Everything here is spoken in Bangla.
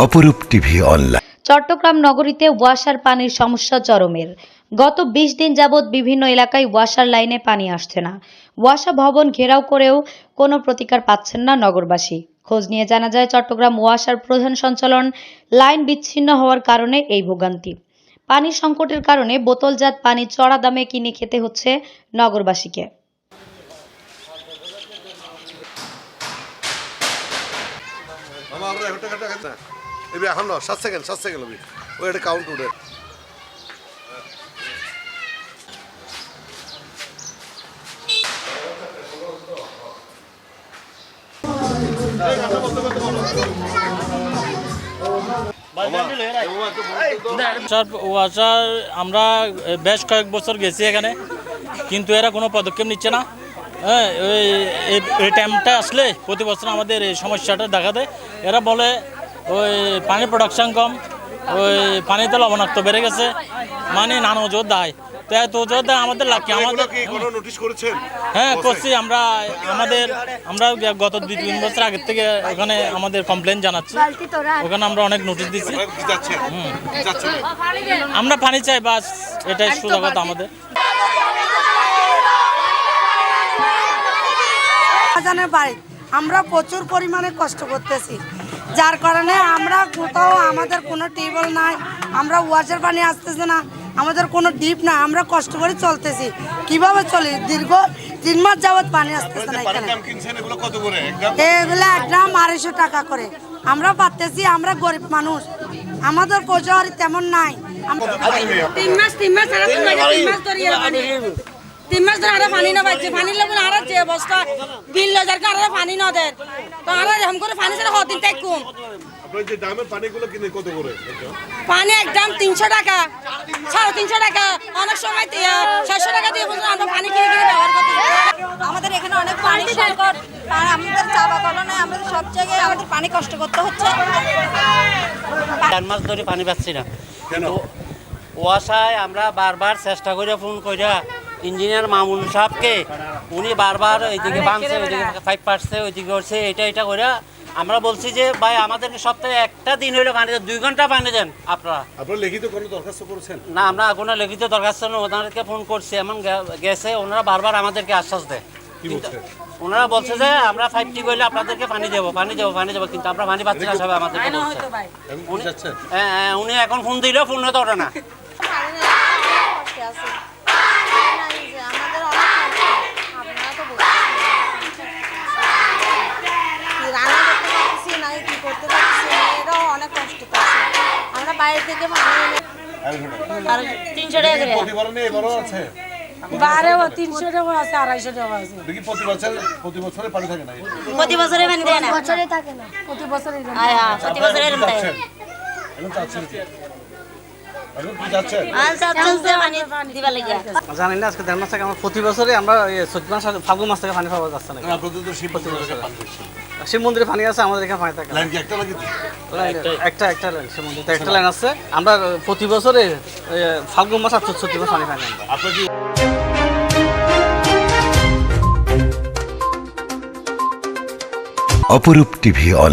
অপরূপ টিভি অনলাইন চট্টগ্রাম নগরীতে ওয়াশার পানির সমস্যা চরমের। গত বিশ দিন যাবৎ বিভিন্ন এলাকায় ওয়াশার লাইনে পানি আসছে না। ওয়াশা ভবন ঘেরাও করেও কোনো প্রতিকার পাচ্ছেন না নগরবাসী। খোঁজ নিয়ে জানা যায় চট্টগ্রাম ওয়াশার প্রধান সঞ্চালন লাইন বিচ্ছিন্ন হওয়ার কারণে এই ভোগান্তি। পানি সংকটের কারণে বোতলজাত পানি চড়া দামে কিনে খেতে হচ্ছে নগরবাসীকে। আমরা এবি এখন ন সাত সেকেন্ড সাত সেকেন্ড হবি। ওই একটা কাউন্ট আমরা বেশ কয়েক বছর গেছি এখানে, কিন্তু এরা কোনো পদক্ষেপ নিচ্ছে না। হ্যাঁ এই টাইমটা আসলে প্রতি বছর আমাদের এই সমস্যাটা দেখা দেয়। এরা বলে ওই পানির প্রোডাকশন কম ওই পানিতে লবণাক্ত বেড়ে গেছে। মানে নানা ওজোর দেয়। তো এত ওজোর দেয় আমাদের লাকি আমাদের নোটিশ করেছেন? হ্যাঁ করছি আমরা আমাদের আমরা গত দুই তিন বছর আগের থেকে ওখানে আমাদের কমপ্লেন জানাচ্ছি। ওখানে আমরা অনেক নোটিশ দিচ্ছি। আমরা পানি চাই বাস এটাই সোজা কথা আমাদের। আমরা প্রচুর পরিমাণে কষ্ট করতেছি। যার কারণে আমরা কোথাও আমাদের কোনো টিউবওয়েল নাই আমরা ওয়াশের পানি আসতেছে না আমাদের কোনো ডিপ না আমরা কষ্ট করে চলতেছি। কীভাবে চলি? দীর্ঘ তিন মাস যাবৎ পানি আসতেছে না এখানে। এগুলো কত করে? একদম আড়াইশো টাকা করে। আমরা পাচ্তেছি আমরা গরিব মানুষ। আমাদের পয়সা তেমন নাই। আমরা- তিন মাস তিন মাস তিন মাস তিন মাস ধরে আরও পানি না পাচ্ছে পানি লাগবে আর যে অবস্থা। বিল লজার কে আরও পানি না দেন তো আর এরকম করে পানি ছাড়া হদিন তাই কম আপনার যে দামের পানিগুলো কিনে কত করে? পানি একদম তিনশো টাকা সাড়ে তিনশো টাকা। অনেক সময় ছয়শো টাকা দিয়ে আমরা পানি কিনে কিনে ব্যবহার করতে আমাদের এখানে অনেক পানি সংকট। আর আমাদের চাপা কলনে আমাদের সব জায়গায় আমাদের পানি কষ্ট করতে হচ্ছে। চার মাস ধরে পানি পাচ্ছি না। কেন? ওয়াসায় আমরা বারবার চেষ্টা করে ফোন কইরা ইঞ্জিনিয়ার মামুন সাহেবকে উনি বারবার এইদিকে ভাঙছে ওইদিকে পাইপ পাচ্ছে ওইদিকে করছে এটা এটা করে। আমরা বলছি যে ভাই আমাদেরকে সপ্তাহে একটা দিন হইলে পানি দেন দুই ঘণ্টা পানি দেন আপনারা। আপনারা লিখিত কোনো দরখাস্ত করেছেন? না আমরা কোনো লিখিত দরখাস্ত নেই ওনাদেরকে ফোন করছি এমন গেছে ওনারা বারবার আমাদেরকে আশ্বাস দেয়। ওনারা বলছে যে আমরা ফাইভ টি করলে আপনাদেরকে পানি দেবো পানি দেবো পানি দেবো কিন্তু আমরা পানি পাচ্ছি না সবাই যাচ্ছেন হ্যাঁ হ্যাঁ, উনি এখন ফোন দিলেও ফোন হতে ওঠে না। বাইরে থেকে পানি তিনশো টাকা করে। প্রতিবারও নেই এবারও আছে? বারেও তিনশো টাকা আছে আড়াইশো টাকা আছে। প্রতি বছর প্রতি বছরে পানি থাকে না প্রতি বছরে পানি না। বছরে থাকে না। প্রতি বছরে প্রতি বছরে জানি না আজকে দেড় মাস থেকে আমরা প্রতি বছরে আমরা মাস ফাল্গুন মাস থেকে পানি পাওয়া যাচ্ছে না শিব প্রতি বছর শিব মন্দিরে পানি আছে আমাদের এখানে পানি থাকে একটা একটা একটা লাইন শিব মন্দিরে একটা লাইন আছে। আমরা প্রতি বছরে ফাল্গুন মাস আর চোদ্দ মাস পানি পাই আপনার অপরূপ টিভি অনলাইন